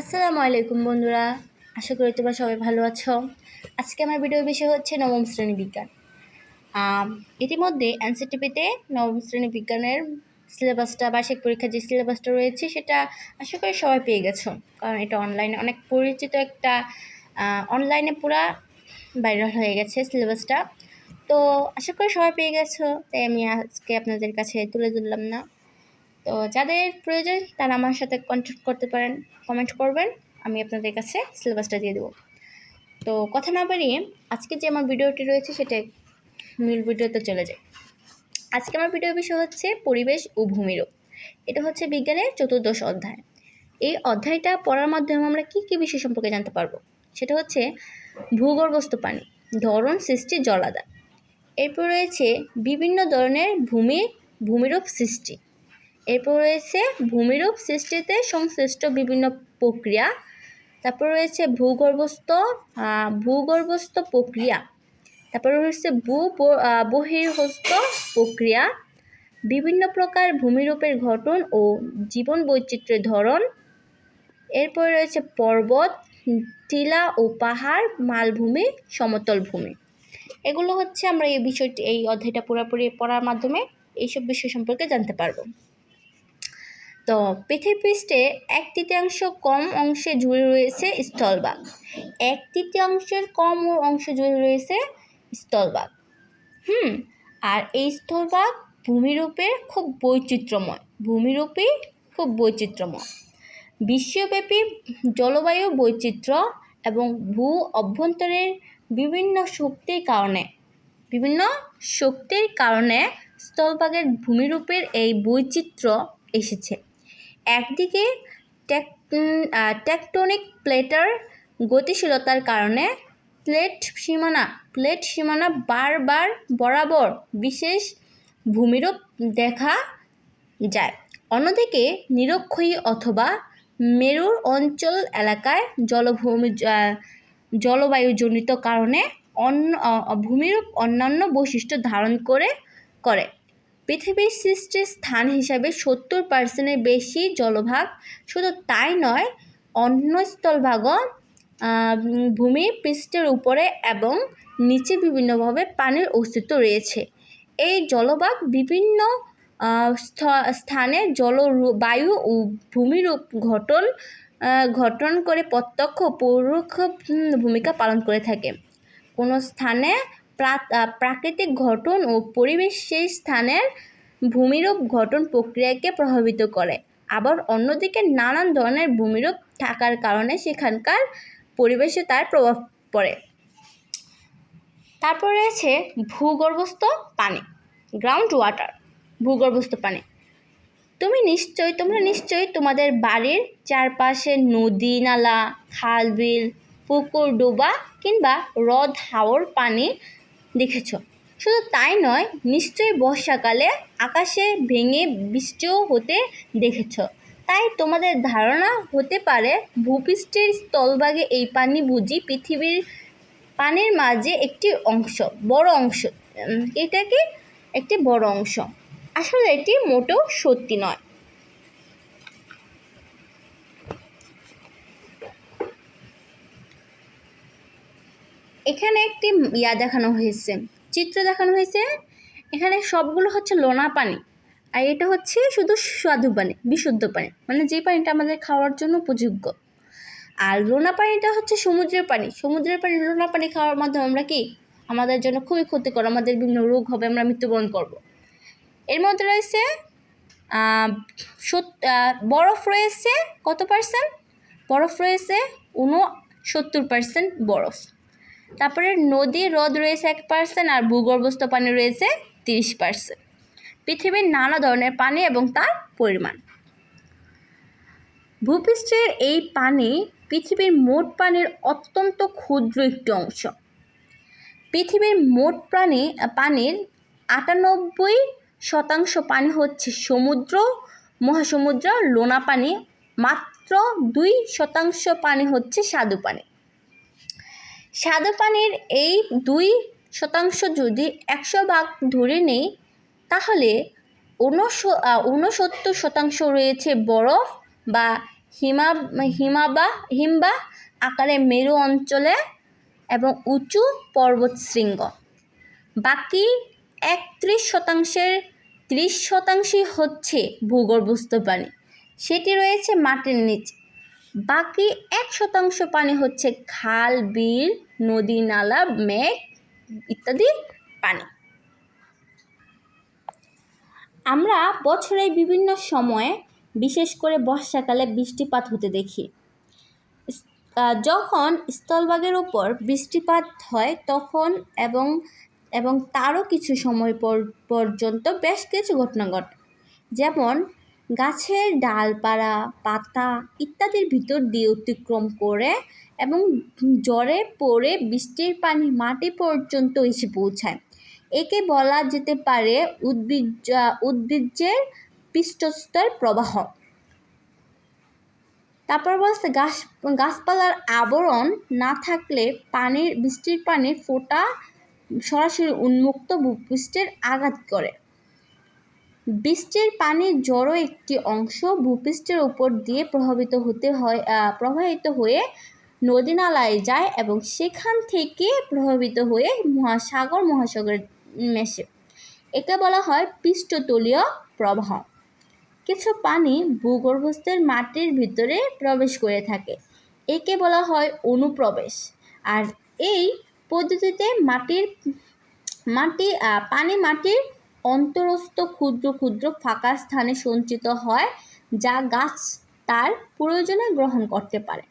আসসালামু আলাইকুম বন্ধুরা, আশা করি তোমরা সবাই ভালো আছো। আজকে আমার ভিডিওর বিষয় হচ্ছে নবম শ্রেণি বিজ্ঞান। ইতিমধ্যে এনসিটিভিতে নবম শ্রেণি বিজ্ঞানের সিলেবাসটা, বার্ষিক পরীক্ষার যে সিলেবাসটা রয়েছে, সেটা আশা করি সবাই পেয়ে গেছো। কারণ এটা অনলাইনে অনেক পরিচিত একটা অনলাইনে পুরা ভাইরাল হয়ে গেছে সিলেবাসটা। তো আশা করি সবাই পেয়ে গেছো, তাই আমি আজকে আপনাদের কাছে তুলে ধরলাম না। তো যাদের প্রয়োজন তারা আমার সাথে কন্ট্যাক্ট করতে পারেন কমেন্ট করবেন, আমি আপনাদের কাছে সিলেবাসটা দিয়ে দেবো। তো কথা না বাড়িয়ে আজকে যে আমার ভিডিওটি রয়েছে সেটা মূল ভিডিওতে চলে যায় আজকে আমার ভিডিওর বিষয় হচ্ছে পরিবেশ ও ভূমিরূপ এটা হচ্ছে বিজ্ঞানের চতুর্দশ অধ্যায়। এই অধ্যায়টা পড়ার মাধ্যমে আমরা কী কী বিষয় সম্পর্কে জানতে পারব? সেটা হচ্ছে ভূগর্ভস্থ পানি, ধরন, সৃষ্টি, জলাধার। এরপর রয়েছে বিভিন্ন ধরনের ভূমি ভূমিরূপ সৃষ্টি। এরপর রয়েছে ভূমিরূপ সৃষ্টিতে সংশ্লিষ্ট বিভিন্ন প্রক্রিয়া। তারপর রয়েছে ভূগর্ভস্থ ভূগর্ভস্থ প্রক্রিয়া। তারপর রয়েছে ভূ ব- আহ, বহির্হস্ত প্রক্রিয়া। বিভিন্ন প্রকার ভূমিরূপের গঠন ও জীবন বৈচিত্র্যের ধরন। এরপর রয়েছে পর্বত টিলা ও পাহাড় মালভূমি সমতল ভূমি। এগুলো হচ্ছে আমরা এই বিষয়টি এই অধ্যায়টা পুরোপুরি পড়ার মাধ্যমে এইসব বিষয় সম্পর্কে জানতে পারব। তো পৃথিবী পৃষ্ঠে এক তৃতীয়াংশ কম অংশে জুড়ে রয়েছে স্থলভাগ। এক তৃতীয়াংশের কম অংশ জুড়ে রয়েছে স্থলভাগ। হুম, আর এই স্থলভাগ ভূমিরূপের খুব বৈচিত্র্যময়, ভূমিরূপই খুব বৈচিত্র্যময়। বিশ্বব্যাপী জলবায়ু বৈচিত্র্য এবং ভূ অভ্যন্তরের বিভিন্ন শক্তির কারণে, বিভিন্ন শক্তির কারণে স্থলভাগের ভূমিরূপের এই বৈচিত্র্য এসেছে। একদিকে টেক টেকটনিক প্লেটার গতিশীলতার কারণে প্লেট সীমানা প্লেট সীমানা বারবার বরাবর বিশেষ ভূমিরূপ দেখা যায়। অন্যদিকে নিরক্ষয়ী অথবা মেরুর অঞ্চল এলাকায় জলভূমি জলবায়ুজনিত কারণে অন্য ভূমিরূপ অন্যান্য বৈশিষ্ট্য ধারণ করে করে। পৃথিবীর সৃষ্টির স্থান হিসাবে সত্তর পার্সেন্টের বেশি জলভাগ শুধু তাই নয় অন্য স্থলভাগও ভূমি পৃষ্ঠের উপরে এবং নিচে বিভিন্নভাবে পানির অস্তিত্ব রয়েছে। এই জলভাগ বিভিন্ন স্থ- স্থানে জল বায়ু ও ভূমিরূপ আহ, গঠন করে প্রত্যক্ষ পরোক্ষ ভূমিকা পালন করে থাকে। কোনো স্থানে প্রাকৃতিক ঘটন ও পরিবেশ সেই স্থানের ভূমিরূপ গঠন প্রক্রিয়াকে প্রভাবিত করে। আবার অন্যদিকে নানান ধরনের ভূমিরূপ থাকার কারণে সেখানকার পরিবেশে তার প্রভাব পড়ে। তারপর রয়েছে ভূগর্ভস্থ পানি গ্রাউন্ড ওয়াটার ভূগর্ভস্থ পানি। তুমি নিশ্চয়ই, তোমরা নিশ্চয়ই তোমাদের বাড়ির চারপাশে নদী, নালা, খাল, বিল, পুকুর, ডোবা কিংবা হ্রদ, হাওর পানি দেখেছ। শুধু তাই নয়, নিশ্চয়ই বর্ষাকালে আকাশে ভেঙে বৃষ্টিও হতে দেখেছ। তাই তোমাদের ধারণা হতে পারে, ভূপৃষ্ঠের স্থলভাগে এই পানি বুঝি পৃথিবীর পানির মাঝে একটি অংশ, বড় অংশ। এটাকে একটি বড় অংশ। আসলে এটি মোটেও সত্যি নয়। এখানে একটি ইয়া দেখানো হয়েছে, চিত্র দেখানো হয়েছে। এখানে সবগুলো হচ্ছে লোনা পানি, আর এটা হচ্ছে শুধু স্বাদু পানি, বিশুদ্ধ পানি মানে যে পানিটা আমাদের খাওয়ার জন্য উপযোগ্য। আর লোনা পানিটা হচ্ছে সমুদ্রের পানি সমুদ্রের পানি, লোনা পানি খাওয়ার মাধ্যমে আমরা কি, আমাদের জন্য খুবই ক্ষতিকর, আমাদের বিভিন্ন রোগ হবে, আমরা মৃত্যুবরণ করব। এর মধ্যে রয়েছে বরফ রয়েছে, কত পার্সেন্ট বরফ রয়েছে উনসত্তর পার্সেন্ট বরফ। তারপরে নদী হ্রদ রয়েছে এক পার্সেন্ট আর ভূগর্ভস্থ পানি রয়েছে তিরিশ পার্সেন্ট পৃথিবীর নানা ধরনের পানি এবং তার পরিমাণ। ভূপৃষ্ঠের এই পানি পৃথিবীর মোট পানির অত্যন্ত ক্ষুদ্র একটি অংশ। পৃথিবীর মোট প্রাণী, পানির আটানব্বই শতাংশ পানি হচ্ছে সমুদ্র, মহাসমুদ্র, লোনা পানি, মাত্র দুই শতাংশ পানি হচ্ছে স্বাদু পানি। স্বাদু পানির এই দুই শতাংশ যদি একশো ভাগ ধরে নেই, তাহলে ঊনস- ঊনসত্তর শতাংশ রয়েছে বরফ বা হিমা, হিমাবা, হিমবা আকারে মেরু অঞ্চলে এবং উঁচু পর্বতশৃঙ্গ বাকি একত্রিশ শতাংশের ত্রিশ শতাংশই হচ্ছে ভূগর্ভস্থ পানি। সেটি রয়েছে মাটির নিচে। বাকি এক শতাংশ পানি হচ্ছে খাল, বিল, নদী, নালা, মেঘ ইত্যাদি পানি। আমরা বছরের বিভিন্ন সময়ে, বিশেষ করে বর্ষাকালে বৃষ্টিপাত হতে দেখি। যখন স্থলভাগের ওপর বৃষ্টিপাত হয়, তখন এবং এবং তারও কিছু সময় পর, পর্যন্ত বেশ কিছু ঘটনা ঘটে। যেমন গাছের ডালপালা, পাতা ইত্যাদির ভিতর দিয়ে অতিক্রম করে এবং জ্বরে পড়ে বৃষ্টির পানি মাটি পর্যন্ত এসে পৌঁছায়। একে বলা যেতে পারে উদ্ভিজ উদ্ভিজ্জের পৃষ্ঠস্তর প্রবাহ। তারপর বলছে, গাছ, গাছপালার আবরণ না থাকলে পানির, বৃষ্টির পানির ফোঁটা সরাসরি উন্মুক্ত ভূপৃষ্ঠের আঘাত করে। বৃষ্টির পানির জড়ো একটি অংশ ভূপৃষ্ঠের উপর দিয়ে প্রভাবিত হতে হয় প্রবাহিত হয়ে নদী নালায় যায় এবং সেখান থেকে প্রভাবিত হয়ে মহাসাগর মহাসাগরে মেশে। একে বলা হয় পৃষ্ঠতলীয় প্রবাহ। কিছু পানি ভূগর্ভস্থের মাটির ভিতরে প্রবেশ করে থাকে। একে বলা হয় অনুপ্রবেশ। আর এই পদ্ধতিতে মাটির, মাটি পানি মাটির অন্তরস্থ ক্ষুদ্র ক্ষুদ্র ফাঁকা স্থানে সঞ্চিত হয়, যা গাছ তার প্রয়োজনে গ্রহণ করতে পারে।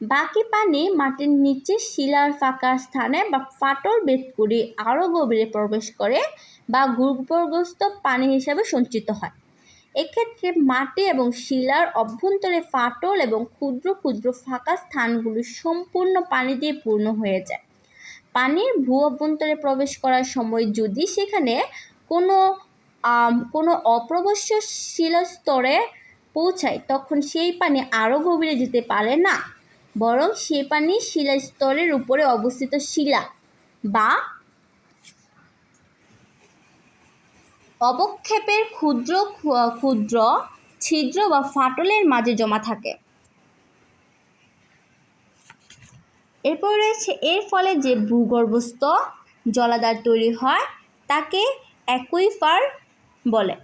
বাকি পানি মাটির নিচে শিলার ফাঁকা স্থানে বা ফাটল বেদ করে আরও গভীরে প্রবেশ করে বা ভূগর্ভস্থ পানি হিসাবে সঞ্চিত হয়। এক্ষেত্রে মাটি এবং শিলার অভ্যন্তরে ফাটল এবং ক্ষুদ্র ক্ষুদ্র ফাঁকা স্থানগুলি সম্পূর্ণ পানি দিয়ে পূর্ণ হয়ে যায়। পানির ভূ অভ্যন্তরে প্রবেশ করার সময় যদি সেখানে কোনো কোনো অপ্রবশ্য শিলাস্তরে পৌঁছায়, তখন সেই পানি আরও গভীরে যেতে পারে না। বরং সেই পানি শিলাস্তরের উপরে অবস্থিত শিলা বা অবক্ষেপের ক্ষুদ্র ক্ষুদ্র ছিদ্র বা ফাটলের মাঝে জমা থাকে। এরপর রয়েছে, এর ফলে যে ভূগর্ভস্থ জলাধার তৈরি হয়, তাকে অ্যাকুইফার বলে।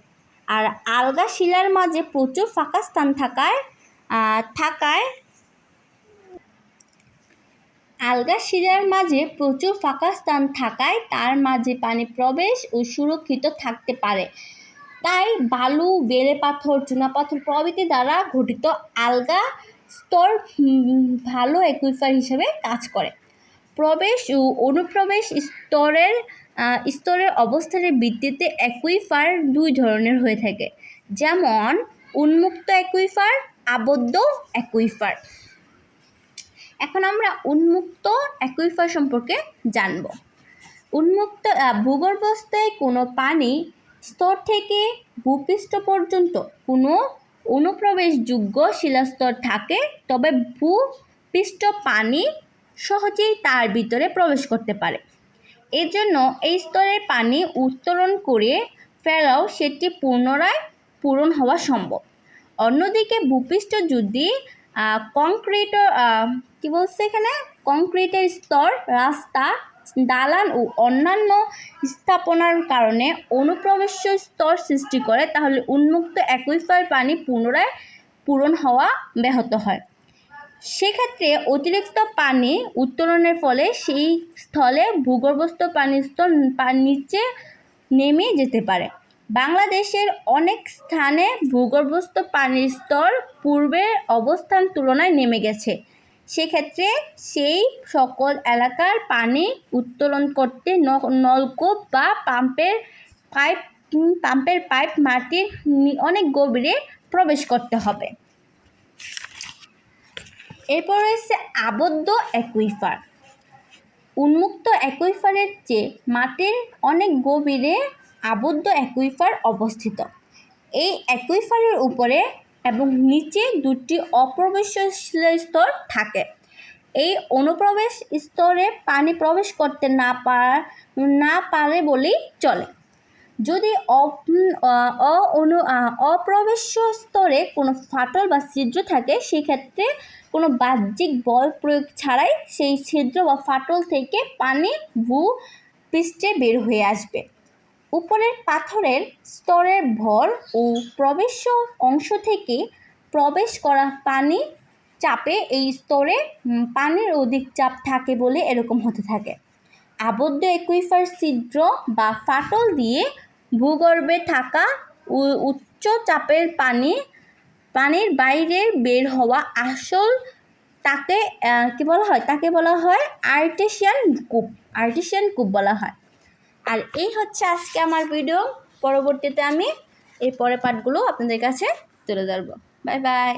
আর আলগা শিলার মাঝে প্রচুর ফাঁকা স্থান থাকায় থাকায় আলগা শিলার মাঝে প্রচুর ফাঁকা স্থান থাকায় তার মাঝে পানি প্রবেশ ও সুরক্ষিত থাকতে পারে। তাই বালু, বেলে পাথর চুনাপাথর প্রভৃতি দ্বারা গঠিত আলগা স্তর ভালো অ্যাকুইফার হিসেবে কাজ করে। প্রবেশ ও অনুপ্রবেশ স্তরের স্তরের অবস্থানের ভিত্তিতে অ্যাকুইফার দুই ধরনের হয়ে থাকে। যেমন, উন্মুক্ত অ্যাকুইফার, আবদ্ধ অ্যাকুইফার। এখন আমরা উন্মুক্ত অ্যাকুইফার সম্পর্কে জানব। উন্মুক্ত ভূগর্ভস্থে কোনো পানি স্তর থেকে ভূপৃষ্ঠ পর্যন্ত কোনো অনুপ্রবেশযোগ্য শিলাস্তর থাকে, তবে ভূপৃষ্ঠ পানি সহজেই তার ভিতরে প্রবেশ করতে পারে। এর জন্য এই স্তরের পানি উত্তোলন করে ফেলাও সেটি পুনরায় পূরণ হওয়া সম্ভব। অন্যদিকে ভূপৃষ্ঠ যদি কংক্রিট কী বলছে এখানে? কংক্রিটের স্তর, রাস্তা, দালান ও অন্যান্য স্থাপনার কারণে অনুপ্রবেশ্য স্তর সৃষ্টি করে, তাহলে উন্মুক্ত অ্যাকুইফার পানি পুনরায় পূরণ হওয়া ব্যাহত হয়। সেক্ষেত্রে অতিরিক্ত পানি উত্তোলনের ফলে সেই স্থলে ভূগর্ভস্থ পানির স্তর নিচে নেমে যেতে পারে। বাংলাদেশের অনেক স্থানে ভূগর্ভস্থ পানির স্তর পূর্বের অবস্থান তুলনায় নেমে গেছে। সেক্ষেত্রে সেই সকল এলাকার পানি উত্তোলন করতে নলকূপ বা পাম্পের পাইপ পাম্পের পাইপ মাটির অনেক গভীরে প্রবেশ করতে হবে। এরপর রয়েছে আবদ্ধ অ্যাকুইফার। উন্মুক্ত অ্যাকুইফারের চেয়ে মাটির অনেক গভীরে আবদ্ধ অ্যাকুইফার অবস্থিত। এই অ্যাকুইফারের উপরে এবং নিচে দুটি অপ্রবেশ্য স্তর থাকে। এই অনুপ্রবেশ স্তরে পানি প্রবেশ করতে না পার না পারে বলেই চলে। যদি অনু অপ্রবেশ্য স্তরে কোনো ফাটল বা ছিদ্র থাকে, সেক্ষেত্রে কোনো বাহ্যিক বল প্রয়োগ ছাড়াই সেই ছিদ্র বা ফাটল থেকে পানি ভূ পৃষ্ঠে বের হয়ে আসবে। উপরের পাথরের স্তরের ভর ও প্রবেশ্য অংশ থেকে প্রবেশ করা পানি চাপে এই স্তরে পানির অধিক চাপ থাকে বলে এরকম হতে থাকে। আবদ্ধ একুইফার ছিদ্র বা ফাটল দিয়ে ভূগর্ভে থাকা উচ্চ চাপের পানি, পানির বাইরে বের হওয়া আসল তাকে কি বলা হয়? তাকে বলা হয় আর্টিশিয়ান কূপ আর্টিশিয়ান কূপ বলা হয়। আর এই হচ্ছে আজকে আমার ভিডিও। পরবর্তীতে আমি এই পরের পাঠগুলো আপনাদের কাছে তুলে ধরবো। Bye bye.